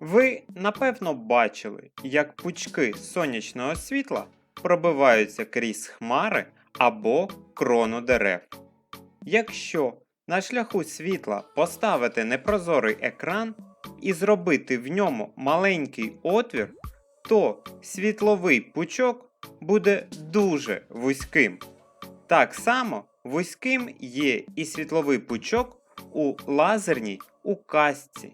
Ви напевно бачили, як пучки сонячного світла пробиваються крізь хмари або крону дерев. Якщо на шляху світла поставити непрозорий екран і зробити в ньому маленький отвір, то світловий пучок буде дуже вузьким. Так само вузьким є і світловий пучок у лазерній указці.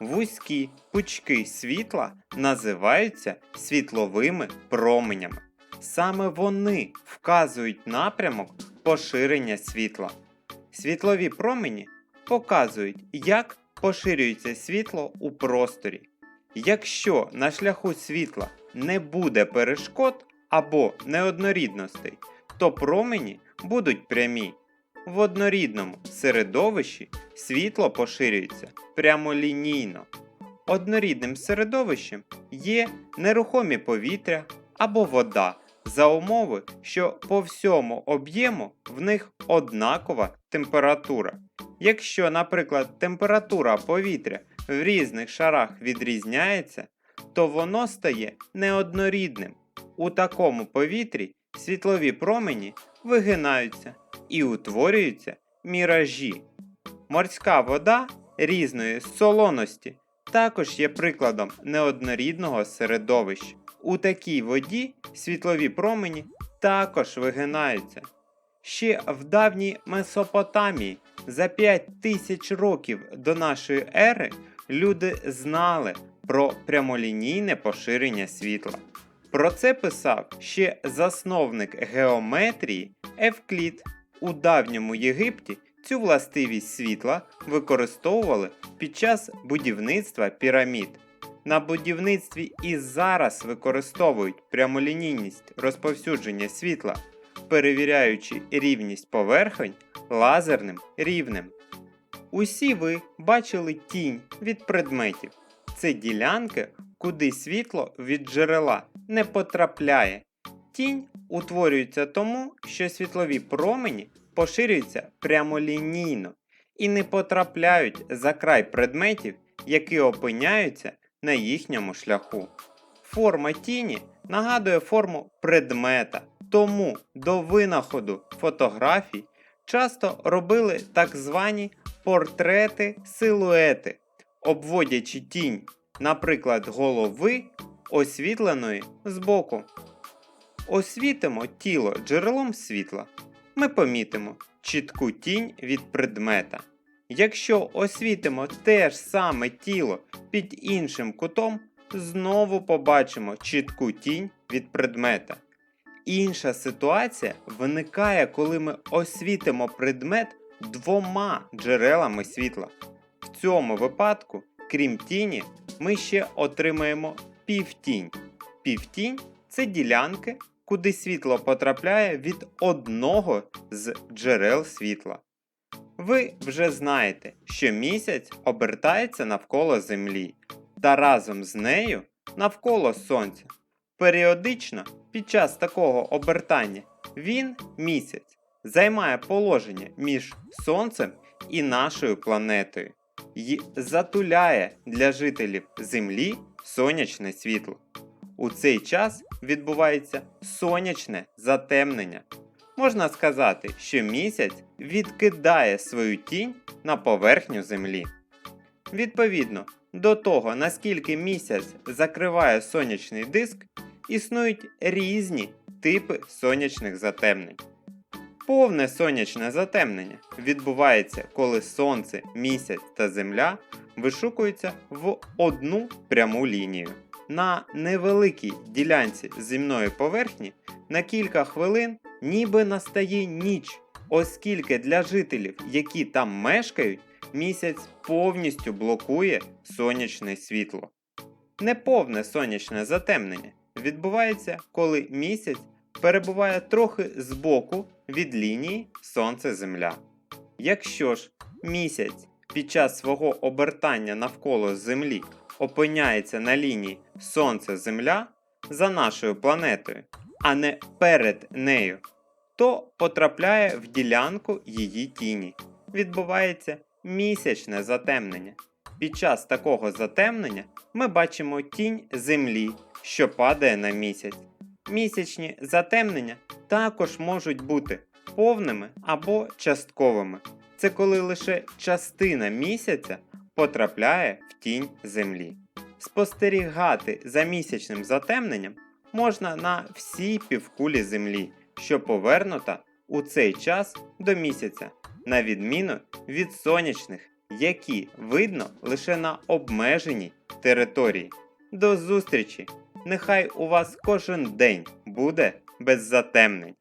Вузькі пучки світла називаються світловими променями. Саме вони вказують напрямок поширення світла. Світлові промені показують, як поширюється світло у просторі. Якщо на шляху світла не буде перешкод або неоднорідностей, то промені будуть прямі. В однорідному середовищі світло поширюється прямолінійно. Однорідним середовищем є нерухомі повітря або вода за умови, що по всьому об'єму в них однакова температура. Якщо, наприклад, температура повітря в різних шарах відрізняється, то воно стає неоднорідним. У такому повітрі світлові промені вигинаються і утворюються міражі. Морська вода різної солоності також є прикладом неоднорідного середовища. У такій воді світлові промені також вигинаються. Ще в давній Месопотамії за 5 тисяч років до нашої ери люди знали про прямолінійне поширення світла. Про це писав ще засновник геометрії Евклід. У давньому Єгипті цю властивість світла використовували під час будівництва пірамід. На будівництві і зараз використовують прямолінійність розповсюдження світла, перевіряючи рівність поверхонь лазерним рівнем. Усі ви бачили тінь від предметів. Це ділянки, куди світло від джерела не потрапляє. Тінь утворюється тому, що світлові промені поширюються прямолінійно і не потрапляють за край предметів, які опиняються на їхньому шляху. Форма тіні нагадує форму предмета, тому до винаходу фотографій часто робили так звані портрети-силуети, обводячи тінь, наприклад, голови, освітленої збоку. Освітимо тіло джерелом світла. Ми помітимо чітку тінь від предмета. Якщо освітимо те ж саме тіло під іншим кутом, знову побачимо чітку тінь від предмета. Інша ситуація виникає, коли ми освітимо предмет двома джерелами світла. В цьому випадку, крім тіні, ми ще отримаємо півтінь. Півтінь це ділянки, куди світло потрапляє від одного з джерел світла. Ви вже знаєте, що місяць обертається навколо Землі та разом з нею навколо Сонця. Періодично під час такого обертання він, місяць, займає положення між Сонцем і нашою планетою і затуляє для жителів Землі сонячне світло. У цей час відбувається сонячне затемнення. Можна сказати, що місяць відкидає свою тінь на поверхню Землі. Відповідно до того, наскільки місяць закриває сонячний диск, існують різні типи сонячних затемнень. Повне сонячне затемнення відбувається, коли Сонце, місяць та Земля вишукуються в одну пряму лінію. На невеликій ділянці земної поверхні на кілька хвилин ніби настає ніч, оскільки для жителів, які там мешкають, місяць повністю блокує сонячне світло. Неповне сонячне затемнення відбувається, коли місяць перебуває трохи збоку від лінії Сонце-Земля. Якщо ж місяць під час свого обертання навколо Землі опиняється на лінії Сонце-Земля за нашою планетою, а не перед нею, то потрапляє в ділянку її тіні. Відбувається місячне затемнення. Під час такого затемнення ми бачимо тінь Землі, що падає на місяць. Місячні затемнення також можуть бути повними або частковими. Це коли лише частина місяця потрапляє в тінь Землі. Спостерігати за місячним затемненням можна на всій півкулі Землі, що повернута у цей час до місяця, на відміну від сонячних, які видно лише на обмеженій території. До зустрічі! Нехай у вас кожен день буде без затемнень.